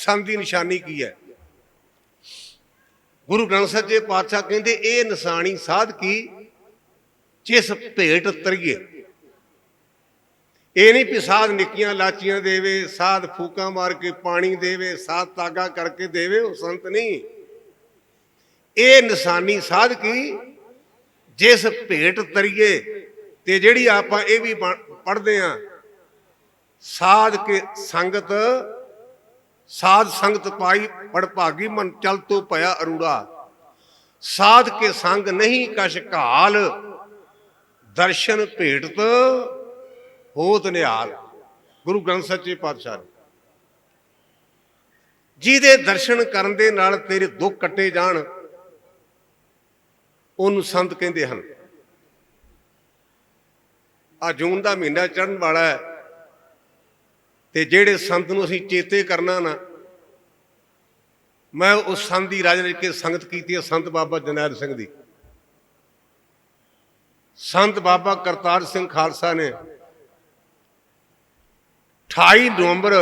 ਸੰਤ ਦੀ ਨਿਸ਼ਾਨੀ ਕੀ ਹੈ? ਗੁਰੂ ਗ੍ਰੰਥ ਸਾਹਿਬ ਜੀ ਪਾਤਸ਼ਾਹ ਕਹਿੰਦੇ, ਇਹ ਨਿਸ਼ਾਨੀ ਸਾਧ ਕੀ? ਜਿਸ ਭੇਟ ਤਰੀਏ। ਇਹ ਨਹੀਂ ਵੀ ਸਾਧ ਨਿੱਕੀਆਂ ਲਾਚੀਆਂ ਦੇਵੇ, ਸਾਧ ਫੂਕਾਂ ਮਾਰ ਕੇ ਪਾਣੀ ਦੇਵੇ, ਸਾਧ ਤਾਗਾ ਕਰਕੇ ਦੇਵੇ, ਉਹ ਸੰਤ ਨਹੀਂ। ਇਹ ਨਿਸ਼ਾਨੀ ਸਾਧ ਕੀ? ਜਿਸ ਭੇਟ ਤਰੀਏ। ਤੇ ਜਿਹੜੀ ਆਪਾਂ ਇਹ ਵੀ ਪੜ੍ਹਦੇ ਆ ਸਾਧ ਕੇ ਸੰਗਤ ਸਾਧ ਸੰਗਤ ਪਾਈ ਪੜਭਾਗੀ ਮਨ ਚਲ ਤੋ ਭਇਆ ਅਰੂੜਾ। ਸਾਧ ਕੇ ਸੰਗ ਨਹੀਂ ਕਛ ਘਾਲ, ਦਰਸ਼ਨ ਭੇਟਤ ਹੋਤ ਨਿਹਾਲ। ਗੁਰੂ ਗ੍ਰੰਥ ਸੱਚੇ ਪਾਤਸ਼ਾਹ ਜਿਹਦੇ ਦਰਸ਼ਨ ਕਰਨ ਦੇ ਨਾਲ ਤੇਰੇ ਦੁੱਖ ਕੱਟੇ ਜਾਣ, ਉਹਨੂੰ ਸੰਤ ਕਹਿੰਦੇ ਹਨ। ਆ ਜੂਨ ਦਾ ਮਹੀਨਾ ਚੜ੍ਹਨ ਵਾਲਾ ਹੈ, ਤੇ ਜਿਹੜੇ ਸੰਤ ਨੂੰ ਅਸੀਂ ਚੇਤੇ ਕਰਨਾ ਨਾ ਮੈਂ ਉਸ ਸੰਤ ਦੀ ਰਾਜ ਰਚ ਕੇ ਸੰਗਤ ਕੀਤੀ ਹੈ, ਸੰਤ ਬਾਬਾ ਜਨੈਲ ਸਿੰਘ ਦੀ। ਸੰਤ ਬਾਬਾ ਕਰਤਾਰ ਸਿੰਘ ਖਾਲਸਾ ਨੇ 28 ਨਵੰਬਰ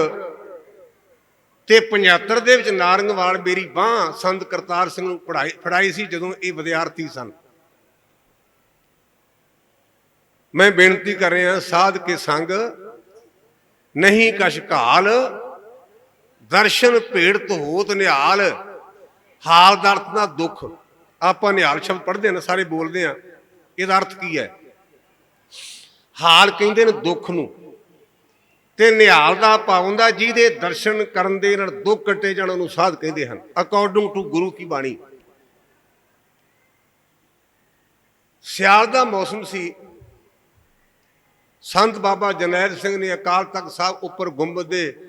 ਤੇ 75 ਦੇ ਵਿੱਚ ਨਾਰੰਗਵਾਲ ਮੇਰੀ ਬਾਹ ਸੰਤ ਕਰਤਾਰ ਸਿੰਘ ਨੂੰ ਪੜਾਈ ਫੜਾਈ ਸੀ ਜਦੋਂ ਇਹ ਵਿਦਿਆਰਥੀ ਸਨ। ਮੈਂ ਬੇਨਤੀ ਕਰ ਰਿਹਾ, ਸਾਧ ਕੇ ਸੰਗ, ਨਹੀਂ ਕਛ ਘਾਲ ਦਰਸ਼ਨ ਭੇੜ ਹੋਤ ਨਿਹਾਲ। ਹਾਲ ਦਾ ਅਰਥ ਦਾ ਦੁੱਖ। ਆਪਾਂ ਨਿਹਾਲ ਸ਼ਬਦ ਪੜ੍ਹਦੇ ਨੇ, ਸਾਰੇ ਬੋਲਦੇ ਆ ਇਹਦਾ ਅਰਥ ਕੀ ਹੈ? ਹਾਲ ਕਹਿੰਦੇ ਨੇ ਦੁੱਖ ਨੂੰ। ਤੇ ਨਿਹਾਲ ਦਾ ਪਾਉਂਦਾ ਜਿਹਦੇ ਦਰਸ਼ਨ ਕਰਨ ਦੇ ਨਾਲ ਦੁੱਖ ਕੱਟੇ ਜਾਣ ਨੂੰ ਸਾਧ ਕਹਿੰਦੇ ਹਨ। ਅਕੋਰਡਿੰਗ ਟੂ ਗੁਰੂ ਕੀ ਬਾਣੀ। ਸਿਆਲ ਦਾ ਮੌਸਮ ਸੀ। ਸੰਤ ਬਾਬਾ ਜਨੈਲ ਸਿੰਘ ਨੇ ਅਕਾਲ ਤਖਤ ਸਾਹਿਬ ਉੱਪਰ ਗੁੰਬਦ ਦੇ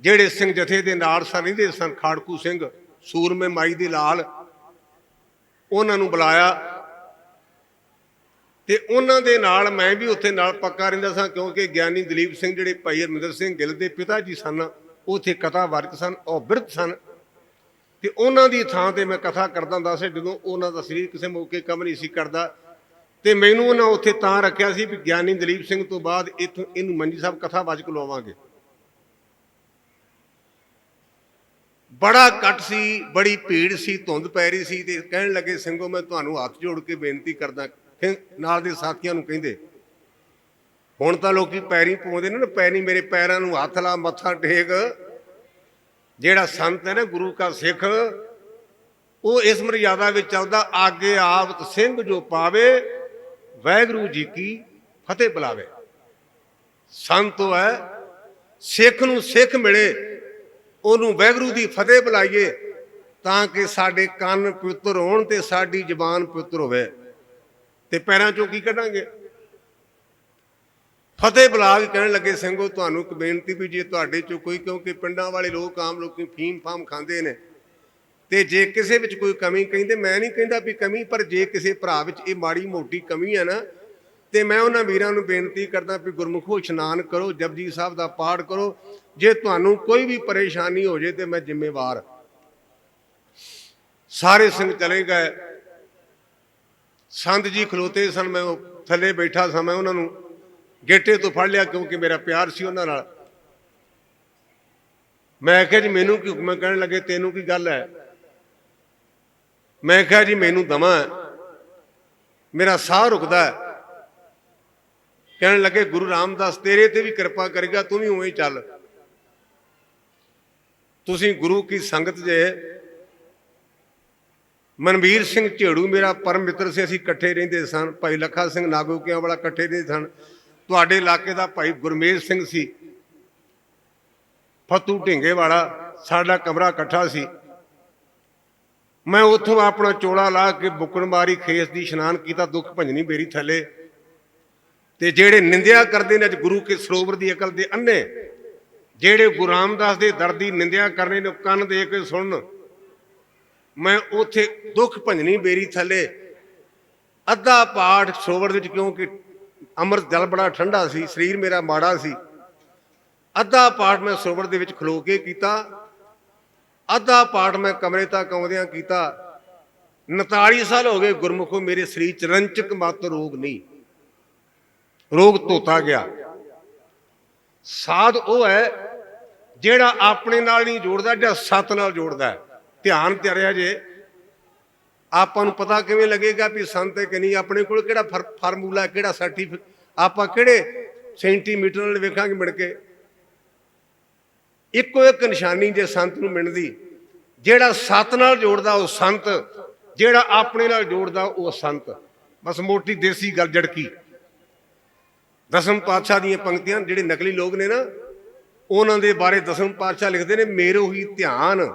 ਜਿਹੜੇ ਸਿੰਘ ਜਥੇ ਦੇ ਨਾਲ ਸਨ ਰਹਿੰਦੇ ਸਨ, ਖਾੜਕੂ ਸਿੰਘ, ਸੂਰਮੇ ਮਾਈ ਦੇ ਲਾਲ, ਉਹਨਾਂ ਨੂੰ ਬੁਲਾਇਆ। ਤੇ ਉਹਨਾਂ ਦੇ ਨਾਲ ਮੈਂ ਵੀ ਉੱਥੇ ਨਾਲ ਪੱਕਾ ਰਹਿੰਦਾ ਸਾਂ, ਕਿਉਂਕਿ ਗਿਆਨੀ ਦਲੀਪ ਸਿੰਘ, ਜਿਹੜੇ ਭਾਈ ਹਰਮਿੰਦਰ ਸਿੰਘ ਗਿੱਲ ਦੇ ਪਿਤਾ ਜੀ ਸਨ ਉਥੇ ਕਥਾ ਵਾਰਕ ਸਨ ਉਹ ਬਿਰਧ ਸਨ। ਤੇ ਉਹਨਾਂ ਦੀ ਥਾਂ ਤੇ ਮੈਂ ਕਥਾ ਕਰਦਾ ਹੁੰਦਾ ਸੀ, ਜਦੋਂ ਉਹਨਾਂ ਦਾ ਸਰੀਰ ਕਿਸੇ ਮੌਕੇ ਕੰਮ ਨਹੀਂ ਸੀ ਕਰਦਾ। ਤੇ ਮੈਨੂੰ ਉਹਨਾਂ ਉੱਥੇ ਤਾਂ ਰੱਖਿਆ ਸੀ ਵੀ ਗਿਆਨੀ ਦਲੀਪ ਸਿੰਘ ਤੋਂ ਬਾਅਦ ਇਥੋਂ ਇਹਨੂੰ ਮੰਜੀ ਸਾਹਿਬ ਕਥਾ ਵਾਚਕ ਲਵਾਵਾਂਗੇ। ਬੜਾ ਕੱਟ ਸੀ, ਬੜੀ ਭੀੜ ਸੀ, ਧੁੰਦ ਪੈ ਰਹੀ ਸੀ ਤੇ ਕਹਿਣ ਲੱਗੇ ਸਿੰਘੋ ਮੈਂ ਤੁਹਾਨੂੰ ਹੱਥ ਜੋੜ ਕੇ ਬੇਨਤੀ ਕਰਦਾ ਨਾਲ ਦੇ ਸਾਥੀਆਂ ਨੂੰ ਕਹਿੰਦੇ। ਹੁਣ ਤਾਂ ਲੋਕੀ ਪੈਰੀ ਪਾਉਂਦੇ ਨੇ ਨਾ, ਪੈਰੀ ਮੇਰੇ ਪੈਰਾਂ ਨੂੰ ਹੱਥ ਲਾ, ਮੱਥਾ ਟੇਕ। ਜਿਹੜਾ ਸੰਤ ਹੈ ਨਾ, ਗੁਰੂ ਕਾ ਸਿੱਖ, ਉਹ ਇਸ ਮਰਿਆਦਾ ਵਿੱਚ ਚੱਲਦਾ, ਆਗੇ ਆਵਤ ਸਿੰਘ ਜੋ ਪਾਵੇ ਵਾਹਿਗੁਰੂ ਜੀ ਕੀ ਫਤਿਹ ਬੁਲਾਵੇ। ਸੰਤ ਉਹ ਹੈ, ਸਿੱਖ ਨੂੰ ਸਿੱਖ ਮਿਲੇ। ਉਹਨੂੰ ਵਾਹਿਗੁਰੂ ਦੀ ਫਤਿਹ ਬੁਲਾਈਏ ਤਾਂ ਕਿ ਸਾਡੇ ਕੰਨ ਪਵਿੱਤਰ ਹੋਣ ਤੇ ਸਾਡੀ ਜਬਾਨ ਪਵਿੱਤਰ ਹੋਵੇ। ਤੇ ਪੈਰਾਂ ਚੋਂ ਕੀ ਕੱਢਾਂਗੇ? ਫਤਿਹ ਬੁਲਾ ਕੇ ਕਹਿਣ ਲੱਗੇ, ਸਿੰਘੋ, ਤੁਹਾਨੂੰ ਇੱਕ ਬੇਨਤੀ ਵੀ ਜੇ ਤੁਹਾਡੇ ਚੋਂ ਕੋਈ, ਕਿਉਂਕਿ ਪਿੰਡਾਂ ਵਾਲੇ ਲੋਕ ਆਮ ਲੋਕੀ ਫੀਮ ਫਾਮ ਖਾਂਦੇ ਨੇ, ਤੇ ਜੇ ਕਿਸੇ ਵਿੱਚ ਕੋਈ ਕਮੀ, ਕਹਿੰਦੇ, ਮੈਂ ਨਹੀਂ ਕਹਿੰਦਾ ਵੀ ਕਮੀ, ਪਰ ਜੇ ਕਿਸੇ ਭਰਾ ਵਿੱਚ ਇਹ ਮਾੜੀ ਮੋਟੀ ਕਮੀ ਹੈ ਨਾ ਤੇ ਮੈਂ ਉਹਨਾਂ ਵੀਰਾਂ ਨੂੰ ਬੇਨਤੀ ਕਰਦਾ ਵੀ ਗੁਰਮੁਖੋ ਇਸ਼ਨਾਨ ਕਰੋ, ਜਪਜੀ ਸਾਹਿਬ ਦਾ ਪਾਠ ਕਰੋ। ਜੇ ਤੁਹਾਨੂੰ ਕੋਈ ਵੀ ਪਰੇਸ਼ਾਨੀ ਹੋ ਜੇ ਤੇ ਮੈਂ ਜ਼ਿੰਮੇਵਾਰ ਸਾਰੇ ਸਿੰਘ ਚਲੇ ਗਏ। ਸੰਤ ਜੀ ਖਲੋਤੇ ਸਨ, ਮੈਂ ਉਹ ਥੱਲੇ ਬੈਠਾ ਸਾਂ, ਮੈਂ ਉਹਨਾਂ ਨੂੰ ਗੇਟੇ ਤੋਂ ਫੜ ਲਿਆ ਕਿਉਂਕਿ ਮੇਰਾ ਪਿਆਰ ਸੀ ਉਹਨਾਂ ਨਾਲ। ਮੈਂ ਕਿਹਾ ਜੀ, ਮੈਨੂੰ ਕੀ ਹੁਕਮ ਕਹਿਣ ਲੱਗੇ, ਤੈਨੂੰ ਕੀ ਗੱਲ ਹੈ? ਮੈਂ ਕਿਹਾ ਜੀ, ਮੈਨੂੰ ਦਮਾ ਮੇਰਾ ਸਾਹ ਰੁਕਦਾ ਹੈ। ਕਹਿਣ ਲੱਗੇ, ਗੁਰੂ ਰਾਮਦਾਸ, ਤੇਰੇ ਤੇ ਵੀ ਕਿਰਪਾ ਕਰੇਗਾ, ਤੂੰ ਵੀ ਉਵੇਂ ਹੀ ਚੱਲ। ਤੁਸੀਂ ਗੁਰੂ ਕੀ ਸੰਗਤ ਜੇ? ਮਨਵੀਰ ਸਿੰਘ ਝੇੜੂ ਮੇਰਾ ਪਰਮ ਮਿੱਤਰ ਸੀ, ਅਸੀਂ ਇਕੱਠੇ ਰਹਿੰਦੇ ਸਨ। ਭਾਈ ਲੱਖਾ ਸਿੰਘ ਨਾਗੋਕਿਆਂ ਵਾਲਾ ਇਕੱਠੇ ਰਹਿੰਦੇ ਸਨ। ਤੁਹਾਡੇ ਇਲਾਕੇ ਦਾ ਭਾਈ ਗੁਰਮੇਲ ਸਿੰਘ ਸੀ। ਫਤੂ ਢਿੰਗੇ ਵਾਲਾ ਸਾਡਾ ਕਮਰਾ ਇਕੱਠਾ ਸੀ। ਮੈਂ ਉੱਥੋਂ ਆਪਣਾ ਚੋਲਾ ਲਾ ਕੇ ਬੁੱਕਣ ਮਾਰੀ ਖੇਸ ਦੀ ਇਸ਼ਨਾਨ ਕੀਤਾ, ਦੁੱਖ ਭੰਜਨੀ ਮੇਰੀ ਥੱਲੇ। ਤੇ ਜਿਹੜੇ ਨਿੰਦਿਆ ਕਰਦੇ ਨੇ ਅੱਜ ਗੁਰੂ ਕੇ ਸਰੋਵਰ ਦੀ ਅਕਲ ਦੇ ਅੰਨੇ ਜਿਹੜੇ ਗੁਰੂ ਰਾਮਦਾਸ ਦੇ ਦਰ ਦੀ ਨਿੰਦਿਆ ਕਰਨੇ ਨੇ, ਕੰਨ ਦੇ ਕੇ ਸੁਣਨ, ਮੈਂ ਉਥੇ ਦੁੱਖ ਭੰਜਨੀ ਬੇਰੀ ਥੱਲੇ ਅੱਧਾ ਪਾਠ ਸਰੋਵਰ ਵਿੱਚ ਕਿਉਂਕਿ ਅੰਮ੍ਰਿਤ ਜਲ ਬੜਾ ਠੰਡਾ ਸੀ, ਸਰੀਰ ਮੇਰਾ ਮਾੜਾ ਸੀ, ਅੱਧਾ ਪਾਠ ਮੈਂ ਸਰੋਵਰ ਦੇ ਵਿੱਚ ਖਲੋ ਕੇ ਕੀਤਾ, ਅੱਧਾ ਪਾਠ ਮੈਂ ਕਮਰੇ ਤੱਕ ਆਉਂਦਿਆਂ ਕੀਤਾ 39 ਸਾਲ ਹੋ ਗਏ ਗੁਰਮੁਖੋ ਮੇਰੇ ਸਰੀਰ ਚ ਰੰਚਕ ਮਾਤਰ ਰੋਗ ਨਹੀਂ। ਰੋਗ ਧੋਤਾ ਗਿਆ। ਸਾਧ ਉਹ ਹੈ ਜਿਹੜਾ ਆਪਣੇ ਨਾਲ ਨਹੀਂ ਜੋੜਦਾ, ਜਿਹੜਾ ਸਤ ਨਾਲ ਜੋੜਦਾ ਹੈ। ਧਿਆਨ ਧਰਿਆ ਜੇ। ਆਪਾਂ ਨੂੰ ਪਤਾ ਕਿਵੇਂ ਲੱਗੇਗਾ ਵੀ ਸੰਤ ਹੈ ਕਿ ਨਹੀਂ? ਆਪਣੇ ਕੋਲ ਕਿਹੜਾ ਫਰ- ਫਾਰਮੂਲਾ, ਕਿਹੜਾ ਸਰਟੀਫਿਕੇਟ ਆਪਾਂ ਕਿਹੜੇ ਸੈਂਟੀਮੀਟਰ ਨਾਲ ਵੇਖਾਂਗੇ ਮਿਲ ਕੇ? ਇੱਕੋ ਇੱਕ ਨਿਸ਼ਾਨੀ ਜੇ ਸੰਤ ਨੂੰ ਮਿਲਦੀ, ਜਿਹੜਾ ਸਤ ਨਾਲ ਜੋੜਦਾ ਉਹ ਸੰਤ, ਜਿਹੜਾ ਆਪਣੇ ਨਾਲ ਜੋੜਦਾ ਉਹ ਸੰਤ। ਬਸ ਮੋਟੀ ਦੇਸੀ ਗੱਲ, ਜੜਕੀ। ਦਸਮ ਪਾਤਸ਼ਾਹ ਦੀਆਂ ਪੰਕਤੀਆਂ ਜਿਹੜੇ ਨਕਲੀ ਲੋਕ ਨੇ ਨਾ, ਉਹਨਾਂ ਦੇ ਬਾਰੇ ਦਸਮ ਪਾਤਸ਼ਾਹ ਲਿਖਦੇ ਨੇ, ਮੇਰੋ ਹੀ ਧਿਆਨ,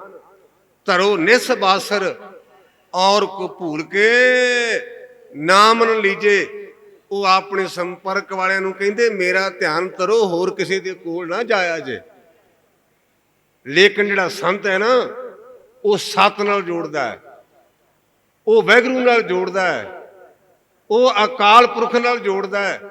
ਧਰੋ ਨਿਸ ਬਾਸਰ ਔਰ ਕੋ ਭੂਲ ਕੇ ਨਾਮ ਨ ਲੀਜੇ। ਉਹ ਆਪਣੇ ਸੰਪਰਕ ਵਾਲਿਆਂ ਨੂੰ ਕਹਿੰਦੇ, ਮੇਰਾ ਧਿਆਨ ਧਰੋ, ਹੋਰ ਕਿਸੇ ਦੇ ਕੋਲ ਨਾ ਜਾਇਆ ਜੇ। ਲੇਕਿਨ ਜਿਹੜਾ ਸੰਤ ਹੈ ਨਾ, ਉਹ ਸਤ ਨਾਲ ਜੋੜਦਾ ਹੈ। ਉਹ ਵੈਗਰੂ ਨਾਲ ਜੋੜਦਾ ਹੈ। ਉਹ ਅਕਾਲ ਪੁਰਖ ਨਾਲ ਜੋੜਦਾ ਹੈ।